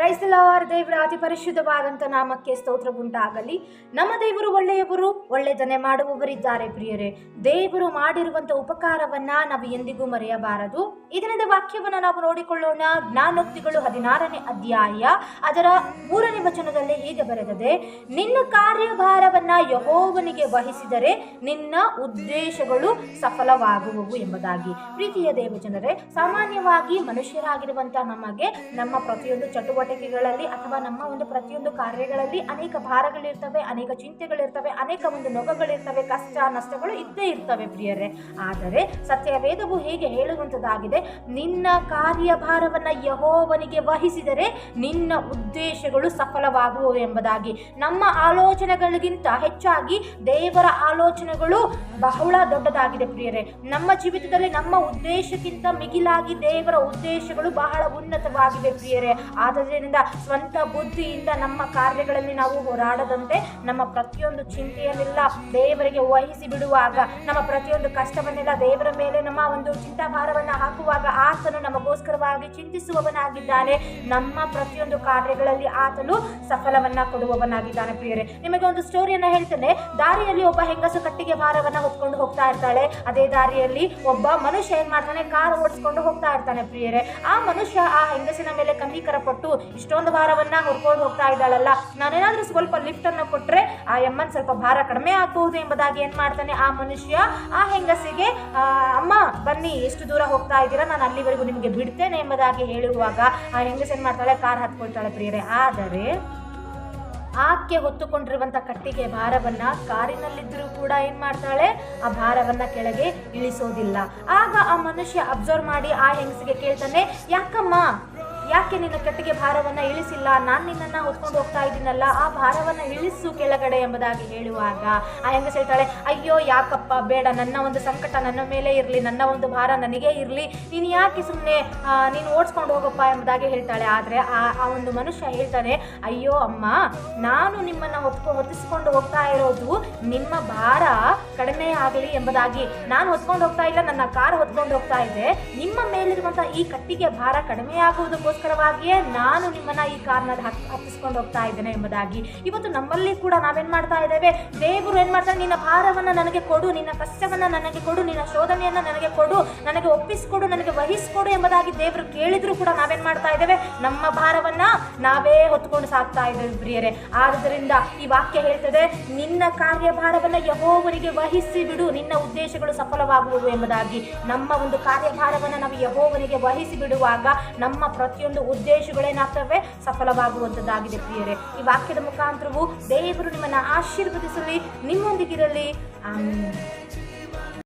ಕ್ರೈಸ್ತಲಾರ್ ದೇವರ ಅತಿ ಪರಿಶುದ್ಧವಾದಂಥ ನಾಮಕ್ಕೆ ಸ್ತೋತ್ರ ಉಂಟಾಗಲಿ. ನಮ್ಮ ದೇವರು ಒಳ್ಳೆಯವರು ಒಳ್ಳೆಯದನ್ನೇ ಮಾಡುವವರಿದ್ದಾರೆ ಪ್ರಿಯರೇ. ದೇವರು ಮಾಡಿರುವಂಥ ಉಪಕಾರವನ್ನ ನಾವು ಎಂದಿಗೂ ಮರೆಯಬಾರದು. ಇದರಿಂದ ವಾಕ್ಯವನ್ನ ನಾವು ನೋಡಿಕೊಳ್ಳೋಣ. ಜ್ಞಾನೋಕ್ತಿಗಳು ಹದಿನಾರನೇ ಅಧ್ಯಾಯ, ಅದರ ಮೂರನೇ ವಚನದಲ್ಲಿ ಹೀಗೆ ಬರೆದದೆ, ನಿನ್ನ ಕಾರ್ಯಭಾರವನ್ನ ಯಹೋವನಿಗೆ ವಹಿಸಿದರೆ ನಿನ್ನ ಉದ್ದೇಶಗಳು ಸಫಲವಾಗುವವು ಎಂಬುದಾಗಿ. ಪ್ರೀತಿಯ ದೇವಜನರೇ, ಸಾಮಾನ್ಯವಾಗಿ ಮನುಷ್ಯರಾಗಿರುವಂತಹ ನಮಗೆ, ನಮ್ಮ ಪ್ರತಿಯೊಂದು ಚಟುವಟಿಕೆಗಳಲ್ಲಿ ಅಥವಾ ನಮ್ಮ ಒಂದು ಪ್ರತಿಯೊಂದು ಕಾರ್ಯಗಳಲ್ಲಿ ಅನೇಕ ಭಾರಗಳಿರ್ತವೆ, ಅನೇಕ ಚಿಂತೆಗಳಿರ್ತವೆ, ಅನೇಕ ಒಂದು ನೊಗಗಳಿರ್ತವೆ, ಕಷ್ಟ, ನಷ್ಟಗಳು ಇದ್ದೇ ಇರ್ತವೆ ಪ್ರಿಯರೇ. ಆದರೆ ಸತ್ಯ ವೇದವು ಹೇಗೆ ಹೇಳುವಂಥದ್ದಾಗಿದೆ, ನಿನ್ನ ಕಾರ್ಯಭಾರವನ್ನ ಯಹೋವನಿಗೆ ವಹಿಸಿದರೆ ನಿನ್ನ ಉದ್ದೇಶಗಳು ಸಫಲವಾಗುವು ಎಂಬುದಾಗಿ. ನಮ್ಮ ಆಲೋಚನೆಗಳಿಗಿಂತ ಹೆಚ್ಚಾಗಿ ದೇವರ ಆಲೋಚನೆಗಳು ಬಹಳ ದೊಡ್ಡದಾಗಿದೆ ಪ್ರಿಯರೇ. ನಮ್ಮ ಜೀವಿತದಲ್ಲಿ ನಮ್ಮ ಉದ್ದೇಶಕ್ಕಿಂತ ಮಿಗಿಲಾಗಿ ದೇವರ ಉದ್ದೇಶಗಳು ಬಹಳ ಉನ್ನತವಾಗಿವೆ ಪ್ರಿಯರೇ. ಆದ್ದರಿಂದ ಸ್ವಂತ ಬುದ್ಧಿಯಿಂದ ನಮ್ಮ ಕಾರ್ಯಗಳಲ್ಲಿ ನಾವು ಹೋರಾಡದಂತೆ ನಮ್ಮ ಪ್ರತಿಯೊಂದು ಚಿಂತೆಯನ್ನೆಲ್ಲ ದೇವರಿಗೆ ವಹಿಸಿ ಬಿಡುವಾಗ, ನಮ್ಮ ಪ್ರತಿಯೊಂದು ಕಷ್ಟವನ್ನೆಲ್ಲ ದೇವರ ಮೇಲೆ ನಮ್ಮ ಒಂದು ಚಿಂತಾಭಾರವನ್ನು ಹಾಕುವಾಗ ಆತನು ನಮಗೋಸ್ಕರವಾಗಿ ಚಿಂತಿಸುವವನಾಗಿದ್ದಾನೆ. ನಮ್ಮ ಪ್ರತಿಯೊಂದು ಕಾರ್ಯಗಳಲ್ಲಿ ಆತನು ಸಫಲವನ್ನ ಕೊಡುವವನಾಗಿದ್ದಾನೆ ಪ್ರಿಯರೇ. ನಿಮಗೆ ಒಂದು ಸ್ಟೋರಿಯನ್ನ ಹೇಳ್ತೇನೆ. ದಾರಿಯಲ್ಲಿ ಒಬ್ಬ ಹೆಂಗಸು ಕಟ್ಟಿಗೆ ಭಾರವನ್ನ ಹೊತ್ಕೊಂಡು ಹೋಗ್ತಾ ಇರ್ತಾಳೆ. ಅದೇ ದಾರಿಯಲ್ಲಿ ಒಬ್ಬ ಮನುಷ್ಯ ಏನ್ ಮಾಡ್ತಾನೆ? ಕಾರ್ ಓಡಿಸ್ಕೊಂಡು ಹೋಗ್ತಾ ಇರ್ತಾನೆ ಪ್ರಿಯರೇ. ಆ ಮನುಷ್ಯ ಆ ಹೆಂಗಸಿನ ಮೇಲೆ ಕಮ್ಮಿ ಪಟ್ಟು ಇಷ್ಟೊಂದು ಭಾರವನ್ನ ಹೊರ್ಕೊಂಡು ಹೋಗ್ತಾ ಇದ್ದಾಳಲ್ಲ. ನಾನೇನಾದ್ರೂ ಸ್ವಲ್ಪ ಲಿಫ್ಟ್ ಕೊಟ್ಟರೆ ಆ ಎಮ್ಮನ್ ಸ್ವಲ್ಪ ಭಾರ ಕಡಿಮೆ ಆಗಬಹುದು ಎಂಬುದಾಗಿ ಏನ್ ಮಾಡ್ತಾನೆ ಆ ಮನುಷ್ಯ? ಆ ಹೆಂಗಸಿಗೆ ಅಮ್ಮ, ಬನ್ನಿ ಎಷ್ಟು ದೂರ ಹೋಗ್ತಾ ಇದ್ದೀರಾ? ನಾನು ಅಲ್ಲಿವರೆಗೂ ನಿಮಗೆ ಬಿಡ್ತೇನೆ ಎಂಬುದಾಗಿ ಹೇಳುವಾಗ ಆ ಹೆಂಗಸ ಏನ್ ಮಾಡ್ತಾಳೆ? ಕಾರ್ ಹತ್ಕೊಳ್ತಾಳೆ ಪ್ರಿಯರೇ. ಆದರೆ, ಆಕೆ ಹೊತ್ತುಕೊಂಡಿರುವಂತ ಕಟ್ಟಿಗೆ ಭಾರವನ್ನ ಕಾರಿನಲ್ಲಿದ್ದರೂ ಕೂಡ ಏನ್ ಮಾಡ್ತಾಳೆ? ಆ ಭಾರವನ್ನ ಕೆಳಗೆ ಇಳಿಸೋದಿಲ್ಲ. ಆಗ ಆ ಮನುಷ್ಯ ಅಬ್ಸರ್ವ್ ಮಾಡಿ ಆ ಹೆಂಗಸಿಗೆ ಕೇಳ್ತಾನೆ, ಯಾಕಮ್ಮ ಯಾಕೆ ನಿನ್ನ ಕಟ್ಟಿಗೆ ಭಾರವನ್ನ ಇಳಿಸಿಲ್ಲ? ನಾನು ನಿನ್ನನ್ನ ಹೊತ್ಕೊಂಡು ಹೋಗ್ತಾ ಇದ್ದೀನಲ್ಲ, ಆ ಭಾರವನ್ನ ಇಳಿಸು ಕೆಳಗಡೆ ಎಂಬುದಾಗಿ ಹೇಳುವಾಗ, ಆ ಹೆಂಗಸ ಹೇಳ್ತಾಳೆ, ಅಯ್ಯೋ, ಯಾಕಪ್ಪ, ಬೇಡ, ನನ್ನ ಒಂದು ಸಂಕಟ ನನ್ನ ಮೇಲೆ ಇರಲಿ, ನನ್ನ ಒಂದು ಭಾರ ನನಗೆ ಇರಲಿ. ನೀನು ಯಾಕೆ ಸುಮ್ಮನೆ ನೀನು ಓಡಿಸ್ಕೊಂಡು ಹೋಗಪ್ಪ ಎಂಬುದಾಗಿ ಹೇಳ್ತಾಳೆ. ಆದರೆ ಆ ಆ ಒಂದು ಮನುಷ್ಯ ಹೇಳ್ತಾನೆ, ಅಯ್ಯೋ, ಅಮ್ಮ, ನಾನು ನಿಮ್ಮನ್ನ ಹೊತ್ಕೊ ಹೊತ್ತಿಸ್ಕೊಂಡು ಹೋಗ್ತಾ ಇರೋದು ನಿಮ್ಮ ಭಾರ. ಕಡಿಮೆ ಆಗಲಿ ಎಂಬುದಾಗಿ ನಾನು ಹೊತ್ಕೊಂಡು ಹೋಗ್ತಾ ಇಲ್ಲ, ನನ್ನ ಕಾರ್ ಹೊತ್ಕೊಂಡು ಹೋಗ್ತಾ ಇದೆ. ನಿಮ್ಮ ಮೇಲಿರುವಂತಹ ಈ ಕಟ್ಟಿಗೆ ಭಾರ ಕಡಿಮೆ ಆಗುವುದಕ್ಕೋಸ್ಕರವಾಗಿಯೇ ನಾನು ನಿಮ್ಮನ್ನ ಈ ಕಾರ್ನಲ್ಲಿ ಹತ್, ಹತ್ತಿಸ್ಕೊಂಡು ಹೋಗ್ತಾ ಇದ್ದೇನೆ ಎಂಬುದಾಗಿ. ಇವತ್ತು ನಮ್ಮಲ್ಲಿ ಕೂಡ ನಾವೇನ್ ಮಾಡ್ತಾ ಇದ್ದೇವೆ? ದೇವರು ಏನ್ ಮಾಡ್ತಾರೆ ನಿನ್ನ ಭಾರವನ್ನ ನನಗೆ ಕೊಡು, ನಿನ್ನ ಕಷ್ಟವನ್ನ ನನಗೆ ಕೊಡು, ನಿನ್ನ ಶೋಧನೆಯನ್ನ ನನಗೆ ಕೊಡು, ನನಗೆ ಒಪ್ಪಿಸಿಕೊಡು, ನನಗೆ ವಹಿಸಿಕೊಡು ಎಂಬುದಾಗಿ ದೇವರು ಕೇಳಿದ್ರು ಕೂಡ ನಾವೇನ್ ಮಾಡ್ತಾ ಇದ್ದೇವೆ? ನಮ್ಮ ಭಾರವನ್ನ ನಾವೇ ಹೊತ್ಕೊಂಡು ಸಾಕ್ತಾ ಇದ್ದೇವೆ ಪ್ರಿಯರೇ. ಆದ್ದರಿಂದ ಈ ವಾಕ್ಯ ಹೇಳ್ತದೆ, ನಿನ್ನ ಕಾರ್ಯಭಾರವನ್ನ ಯಹೋವರಿಗೆ ವಹಿಸಿ ಬಿಡು ನಿನ್ನ ಉದ್ದೇಶಗಳು ಸಫಲವಾಗುವುದು ಎಂಬುದಾಗಿ ನಮ್ಮ ಒಂದು ಕಾರ್ಯಭಾರವನ್ನು ನಾವು ಯಹೋವನಿಗೆ ವಹಿಸಿ ಬಿಡುವಾಗ ನಮ್ಮ ಪ್ರತಿಯೊಂದು ಉದ್ದೇಶಗಳೇನಾಗ್ತವೆ ಸಫಲವಾಗುವಂಥದ್ದಾಗಿದೆ ಪ್ರಿಯರೇ. ಈ ವಾಕ್ಯದ ಮುಖಾಂತರವು ದೇವರು ನಿಮ್ಮನ್ನು ಆಶೀರ್ವದಿಸಲಿ, ನಿಮ್ಮೊಂದಿಗಿರಲಿ. ಆಮೇಲೆ